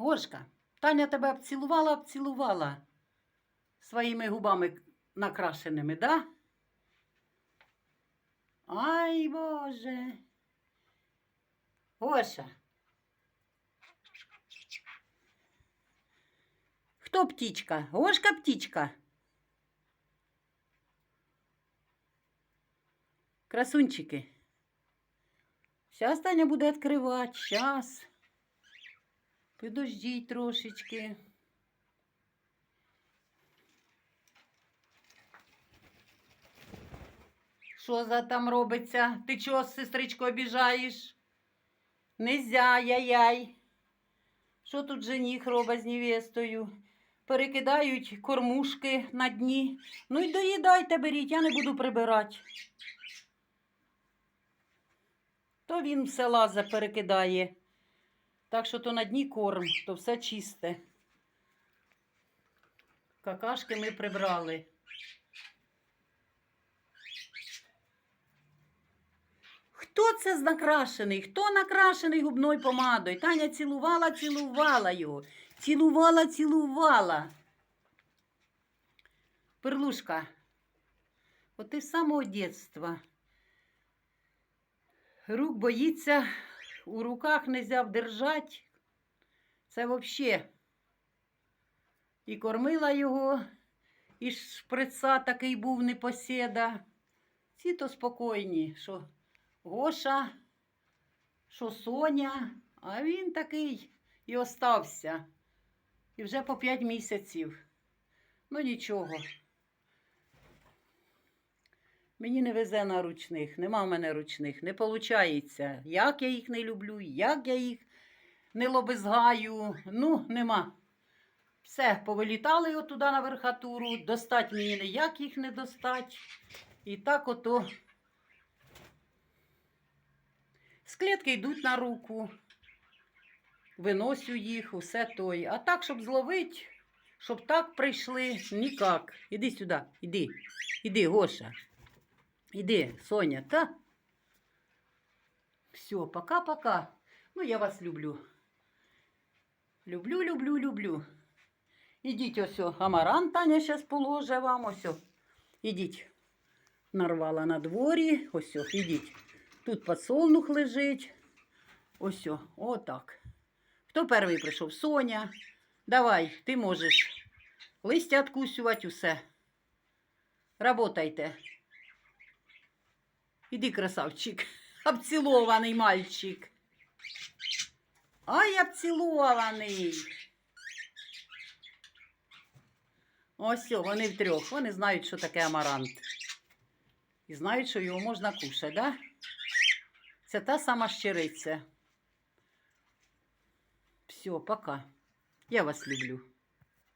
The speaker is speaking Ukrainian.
Гошка, Таня тебе обцілувала, обцілувала своїми губами накрашеними, да? Ай, Боже. Гоша. Хто птічка? Гошка птічка. Красунчики. Сейчас Таня буде відкривати. Сейчас. Підождіть трошечки. Що за там робиться? Ти чого, сестричко, обіжаєш? Нельзя, яй-яй. Що тут жених робить з невестою? Перекидають кормушки на дні. Ну і доїдайте, беріть, я не буду прибирати. То він все лазе перекидає. Так що то на дні корм, то все чисте. Какашки ми прибрали. Хто це накрашений? Хто накрашений губною помадою? Таня цілувала, цілувала його. Цілувала, цілувала. Перлушка, от ти з самого дитинства. Рук боїться, у руках нельзя вдержати. Це взагалі. І кормила його, і шприца такий був непоседа. Ці то спокійні, що Гоша, що Соня, а він такий і остався. І вже по п'ять місяців. Ну нічого. Мені не везе на ручних, нема в мене ручних, не виходить. Як я їх не люблю, як я їх не лобизгаю. Ну, нема. Все, повилітали отуди на верхатуру, достать мені ніяк їх не достать. І так ото з клітки йдуть на руку, виносю їх, усе той. А так, щоб зловити, щоб так прийшли, ніяк. Іди сюди, іди, іди, Гоша. Іди, Соня, та? Все, пока-пока. Ну, я вас люблю. Люблю, люблю, люблю. Ідіть ось, о, амарант Таня зараз положе вам, ось. Ідіть. Нарвала на дворі, ось, ідіть. Тут подсолнух лежить. Ось, отак. Хто перший прийшов? Соня. Давай, ти можеш листя откусювати усе. Работайте. Іди, красавчик, обцілований мальчик. Ай, обцілований. Ось вони втрьох. Вони знають, що таке амарант. І знають, що його можна кушати, да? Це та сама щириця. Все, пока. Я вас люблю.